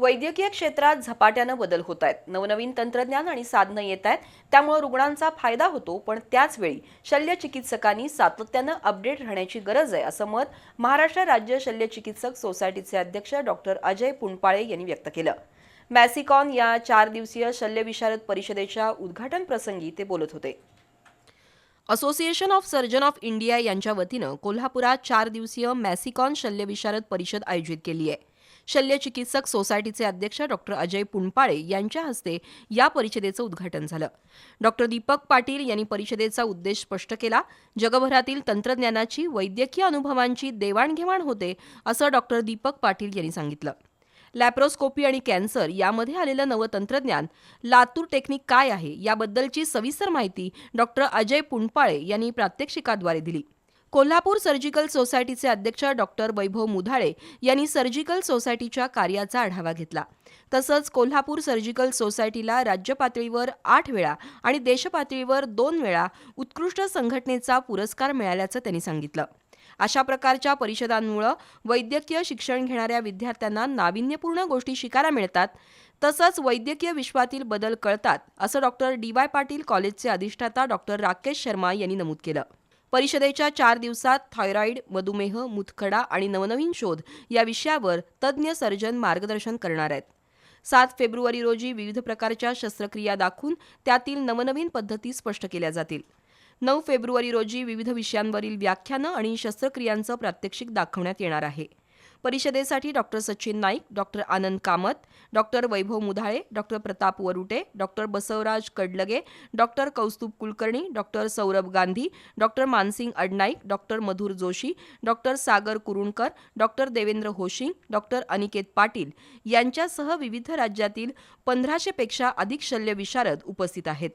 वैद्यकीय क्षेत्रात झपाट्यानं बदल होत आहेत. नवनवीन तंत्रज्ञान आणि साधनं येत आहेत. त्यामुळे रुग्णांचा फायदा होतो पण त्याचवेळी शल्यचिकित्सकांनी सातत्यानं अपडेट राहण्याची गरज आहे असं मत महाराष्ट्र राज्य शल्यचिकित्सक सोसायटीचे अध्यक्ष डॉक्टर अजय पुणपाळे यांनी व्यक्त केलं. मॅसिकॉन या चार दिवसीय शल्यविशारद परिषदेच्या उद्घाटन प्रसंगी ते बोलत होते. Association of surgeon of India यांच्या वतीनं कोल्हापुरात चार दिवसीय मॅसिकॉन शल्यविशारद परिषद आयोजित केली आहे. शल्यचिकित्सक सोसायटीचे अध्यक्ष डॉक्टर अजय पुणपाळे यांच्या हस्ते या परिषदेचं उद्घाटन झालं. डॉक्टर दीपक पाटील यांनी परिषदेचा उद्देश स्पष्ट केला. जगभरातील तंत्रज्ञानाची वैद्यकीय अनुभवांची देवाणघेवाण होते असं डॉक्टर दीपक पाटील यांनी सांगितलं. लॅप्रोस्कोपी आणि कॅन्सर यामध्ये आलेलं नवं तंत्रज्ञान लातूर टेक्निक काय आहे याबद्दलची सविस्तर माहिती डॉक्टर अजय पुणपाळे यांनी प्रात्यक्षिकाद्वारे दिली. कोल्हापूर सर्जिकल सोसायटीचे अध्यक्ष डॉक्टर वैभव मुधाळे यांनी सर्जिकल सोसायटीच्या कार्याचा आढावा घेतला. तसंच कोल्हापूर सर्जिकल सोसायटीला राज्य पातळीवर आठ वेळा आणि देशपातळीवर दोन वेळा उत्कृष्ट संघटनेचा पुरस्कार मिळाल्याचं त्यांनी सांगितलं. अशा प्रकारच्या परिषदांमुळं वैद्यकीय शिक्षण घेणाऱ्या विद्यार्थ्यांना नाविन्यपूर्ण गोष्टी शिकायला मिळतात. तसंच वैद्यकीय विश्वातील बदल कळतात असं डॉक्टर डी वाय पाटील कॉलेजचे अधिष्ठाता डॉक्टर राकेश शर्मा यांनी नमूद केलं. परिषदेच्या चार दिवसात थायरॉईड मधुमेह मुतखडा आणि नवनवीन शोध या विषयावर तज्ज्ञ सर्जन मार्गदर्शन करणार आहेत. सात फेब्रुवारी रोजी विविध प्रकारच्या शस्त्रक्रिया दाखवून त्यातील नवनवीन पद्धती स्पष्ट केल्या जातील. नऊ फेब्रुवारी रोजी विविध विषयांवरील व्याख्यानं आणि शस्त्रक्रियांचं प्रात्यक्षिक दाखवण्यात येणार आहे. परिषदेसाठी doctor Sachin Naik doctor Anand Kamat doctor Vaibhav Mudhale doctor Pratap Varute doctor Basavaraj Kadalge doctor Kaustubh Kulkarni doctor Saurabh Gandhi doctor Mansing Adnaik doctor Madhur Joshi doctor Sagar Kurunkar doctor Devendra Hoshing doctor Aniket Patil यांच्यासह विविध राज्यातील पंधराशेपेक्षा अधिक शल्यविशारद उपस्थित आहेत.